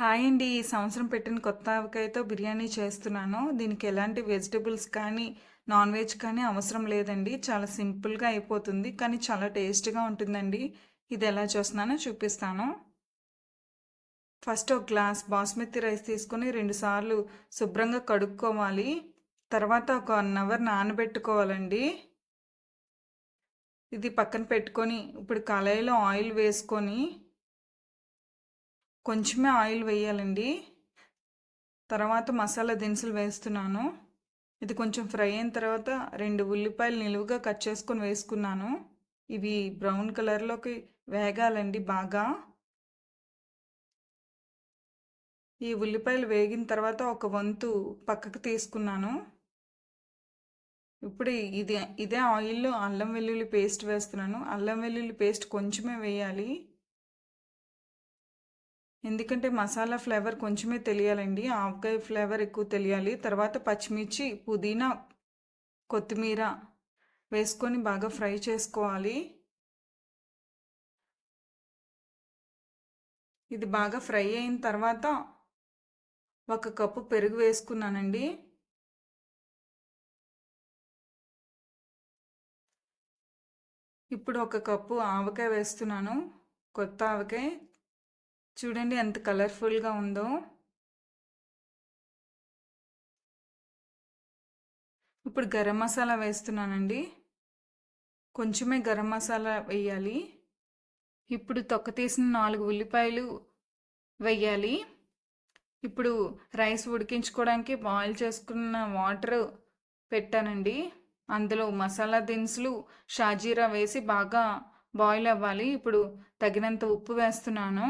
Hi అండి. ఈ సంవత్సరం పెట్టిన కొత్త ఆవకాయతో బిర్యానీ చేస్తున్నాను. దీనికి ఎలాంటి వెజిటబుల్స్ కానీ నాన్ వెజ్ కానీ అవసరం లేదండి. చాలా సింపుల్గా అయిపోతుంది కానీ చాలా టేస్ట్గా ఉంటుందండి. ఇది ఎలా చేస్తున్నానో చూపిస్తాను. ఫస్ట్ ఒక గ్లాస్ బాస్మతి రైస్ తీసుకొని రెండుసార్లు శుభ్రంగా కడుక్కోవాలి. తర్వాత ఒక వన్ అవర్ నానబెట్టుకోవాలండి. ఇది పక్కన పెట్టుకొని ఇప్పుడు కళాయిలో ఆయిల్ వేసుకొని కొంచెమే ఆయిల్ వేయాలండి. తర్వాత మసాలా దినుసులు వేస్తున్నాను. ఇది కొంచెం ఫ్రై అయిన తర్వాత రెండు ఉల్లిపాయలు నిలువుగా కట్ చేసుకొని వేసుకున్నాను. ఇవి బ్రౌన్ కలర్లోకి వేగాలండి బాగా. ఈ ఉల్లిపాయలు వేగిన తర్వాత ఒక వంతు పక్కకు తీసుకున్నాను. ఇప్పుడు ఇది ఇదే ఆయిల్లో అల్లం వెల్లుల్లి పేస్ట్ వేస్తున్నాను. అల్లం వెల్లుల్లి పేస్ట్ కొంచెమే వేయాలి. ఎందుకంటే మసాలా ఫ్లేవర్ కొంచెమే తెలియాలండి. ఆవకాయ ఫ్లేవర్ ఎక్కువ తెలియాలి. తర్వాత పచ్చిమిర్చి పుదీనా కొత్తిమీర వేసుకొని బాగా ఫ్రై చేసుకోవాలి. ఇది బాగా ఫ్రై అయిన తర్వాత ఒక కప్పు పెరుగు వేసుకున్నానండి. ఇప్పుడు ఒక కప్పు ఆవకాయ వేస్తున్నాను. కొత్త ఆవకాయ. చూడండి ఎంత కలర్ఫుల్గా ఉందో. ఇప్పుడు గరం మసాలా వేస్తున్నానండి. కొంచెమే గరం మసాలా వేయాలి. ఇప్పుడు తొక్క తీసిన నాలుగు ఉల్లిపాయలు వేయాలి. ఇప్పుడు రైస్ ఉడికించుకోవడానికి బాయిల్ చేసుకున్న వాటర్ పెట్టానండి. అందులో మసాలా దినుసులు షాజీరా వేసి బాగా బాయిల్ అవ్వాలి. ఇప్పుడు తగినంత ఉప్పు వేస్తున్నాను.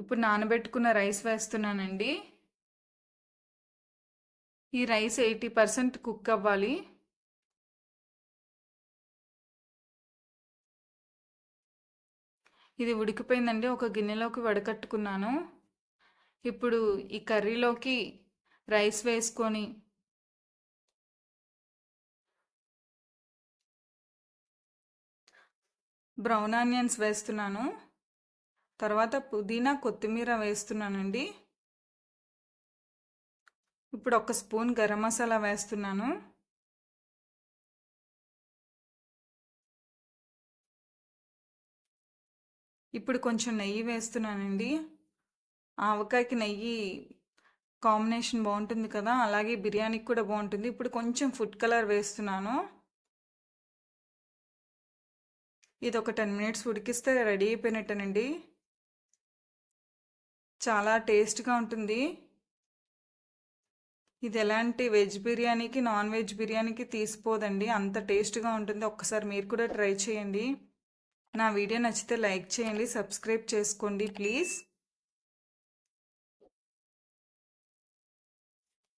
ఇప్పుడు నానబెట్టుకున్న రైస్ వేస్తున్నానండి. ఈ రైస్ ఎయిటీ పర్సెంట్ కుక్ అవ్వాలి. ఇది ఉడికిపోయిందండి. ఒక గిన్నెలోకి వడకట్టుకున్నాను. ఇప్పుడు ఈ కర్రీలోకి రైస్ వేసుకొని బ్రౌన్ ఆనియన్స్ వేస్తున్నాను. తర్వాత పుదీనా కొత్తిమీర వేస్తున్నానండి. ఇప్పుడు ఒక స్పూన్ గరం మసాలా వేస్తున్నాను. ఇప్పుడు కొంచెం నెయ్యి వేస్తున్నానండి. ఆవకాయకి నెయ్యి కాంబినేషన్ బాగుంటుంది కదా అలాగే బిర్యానీకి కూడా బాగుంటుంది. ఇప్పుడు కొంచెం ఫుడ్ కలర్ వేస్తున్నాను. ఇది ఒక టెన్ మినిట్స్ ఉడికిస్తే రెడీ అయిపోయినట్టేనండి. చాలా టేస్ట్గా ఉంటుంది. ఇది ఎలాంటి వెజ్ బిర్యానీకి నాన్ వెజ్ బిర్యానీకి తీసిపోదండి. అంత టేస్ట్గా ఉంటుంది. ఒక్కసారి మీరు కూడా ట్రై చేయండి. నా వీడియో నచ్చితే లైక్ చేయండి సబ్స్క్రైబ్ చేసుకోండి ప్లీజ్.